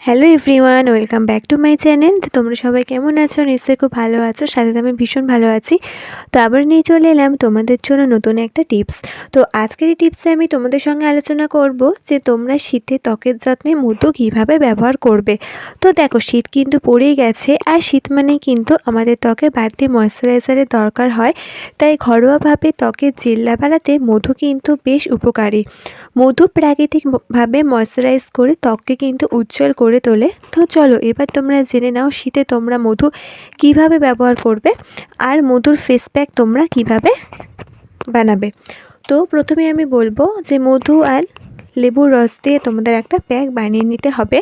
Hello everyone welcome back to my channel তো তোমরা সবাই কেমন আছো? নিশ্চয়ই খুব ভালো আছো, সাথে আমি ভীষণ ভালো আছি। তো আবার নিয়ে চলে এলাম তোমাদের জন্য নতুন একটা টিপস। তো আজকের এই টিপসে আমি তোমাদের সঙ্গে আলোচনা করব যে তোমরা শীতে ত্বকের যত্নে মধু কীভাবে ব্যবহার করবে। তো দেখো, শীত কিন্তু পড়েই গেছে, আর শীত মানে কিন্তু আমাদের ত্বকে বাড়তি ময়শ্চারাইজারের দরকার হয়। তাই ঘরোয়াভাবে ত্বকের জিল্লা বাড়াতে মধু কিন্তু বেশ উপকারী। মধু প্রাকৃতিকভাবে ময়শ্চারাইজ করে ত্বককে কিন্তু উজ্জ্বল করে তোলে। তো চলো, এবার তোমরা জেনে নাও শীতে তোমরা মধু কীভাবে ব্যবহার করবে আর মধুর ফেস প্যাক তোমরা কীভাবে বানাবে। তো প্রথমে আমি বলব যে মধু আর লেবুর রস দিয়ে তোমাদের একটা প্যাক বানিয়ে নিতে হবে।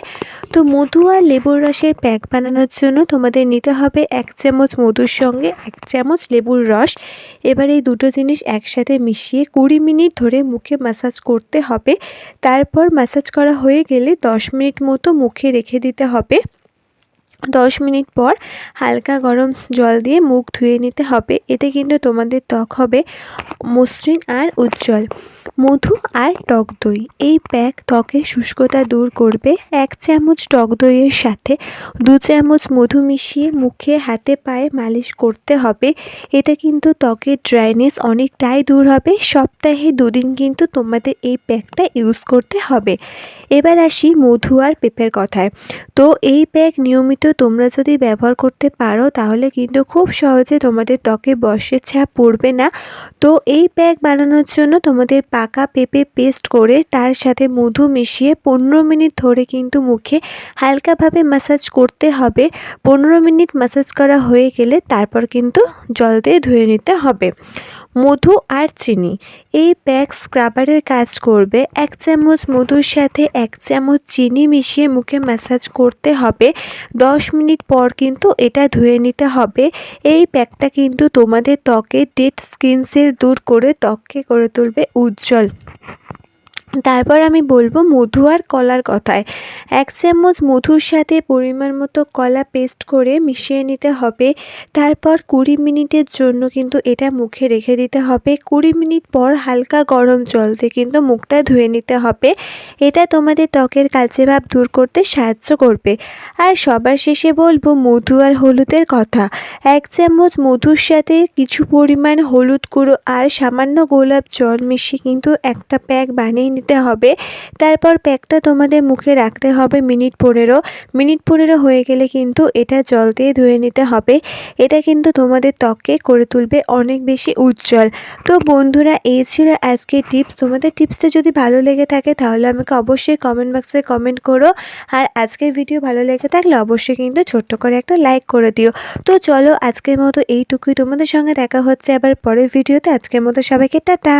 তো মধু আর লেবুর রসের প্যাক বানানোর জন্য তোমাদের নিতে হবে এক চামচ মধুর সঙ্গে এক চামচ লেবুর রস। এবার এই দুটো জিনিস একসাথে মিশিয়ে কুড়ি মিনিট ধরে মুখে ম্যাসাজ করতে হবে। তারপর ম্যাসাজ করা হয়ে গেলে দশ মিনিট মতো মুখে রেখে দিতে হবে। দশ মিনিট পর হালকা গরম জল দিয়ে মুখ ধুয়ে নিতে হবে। এতে কিন্তু তোমাদের ত্বক হবে মসৃণ আর উজ্জ্বল। মধু আর টক দই। এই প্যাক ত্বকের শুষ্কতা দূর করবে। এক চামচ টক দইয়ের সাথে দু চামচ মধু মিশিয়ে মুখে, হাতে, পায়ে মালিশ করতে হবে। এতে কিন্তু ত্বকের ড্রাইনেস অনেকটাই দূর হবে। সপ্তাহে দুদিন কিন্তু তোমাদের এই প্যাকটা ইউজ করতে হবে। এবার আসি মধু আর পেঁপের কথায়। তো এই প্যাক নিয়মিত তোমরা যদি ব্যবহার করতে পারো, তাহলে কিন্তু খুব সহজে তোমাদের ত্বকে বর্ষের ছাপ পড়বে না। তো এই প্যাক বানানোর জন্য তোমাদের পাকা পেঁপে পেস্ট করে তার সাথে মধু মিশিয়ে পনেরো মিনিট ধরে কিন্তু মুখে হালকাভাবে ম্যাসাজ করতে হবে। পনেরো মিনিট ম্যাসাজ করা হয়ে গেলে তারপর কিন্তু জল দিয়ে ধুয়ে নিতে হবে। মধু আর চিনি। এই প্যাক স্ক্রাবারের কাজ করবে। এক চামচ মধুর সাথে এক চামচ চিনি মিশিয়ে মুখে ম্যাসাজ করতে হবে। দশ মিনিট পর কিন্তু এটা ধুয়ে নিতে হবে। এই প্যাকটা কিন্তু তোমাদের ত্বকে ডেড স্কিন সেল দূর করে ত্বককে করে তুলবে উজ্জ্বল। তারপর আমি বলব মধু আর কলার কথায়। এক চামচ মধুর সাথে পরিমাণ মতো কলা পেস্ট করে মিশিয়ে নিতে হবে। তারপর কুড়ি মিনিটের জন্য কিন্তু এটা মুখে রেখে দিতে হবে। কুড়ি মিনিট পর হালকা গরম জল দিয়ে কিন্তু মুখটা ধুয়ে নিতে হবে। এটা তোমাদের ত্বকের কালচে ভাব দূর করতে সাহায্য করবে। আর সবার শেষে বলব মধু আর হলুদের কথা। এক চামচ মধুর সাথে কিছু পরিমাণ হলুদ গুঁড়ো আর সামান্য গোলাপ জল মিশিয়ে কিন্তু একটা প্যাক বানিয়ে নিতে হবে। তারপর প্যাকটা তোমাদের মুখে রাখতে হবে মিনিট পনেরো। মিনিট পনেরো হয়ে গেলে কিন্তু এটা জল দিয়ে ধুয়ে নিতে হবে। এটা কিন্তু তোমাদের ত্বককে করে তুলবে অনেক বেশি উজ্জ্বল। তো বন্ধুরা, এই ছিল আজকে টিপস। তোমাদের টিপসটা যদি ভালো লেগে থাকে তাহলে আমাকে অবশ্যই কমেন্ট বক্সে কমেন্ট করো। আর আজকের ভিডিও ভালো লেগে থাকলে অবশ্যই কিন্তু ছোট্ট করে একটা লাইক করে দিও। তো চলো আজকের মতো এইটুকুই। তোমাদের সঙ্গে দেখা হচ্ছে আবার পরের ভিডিওতে আজকের মতো সবাইকে টাটা।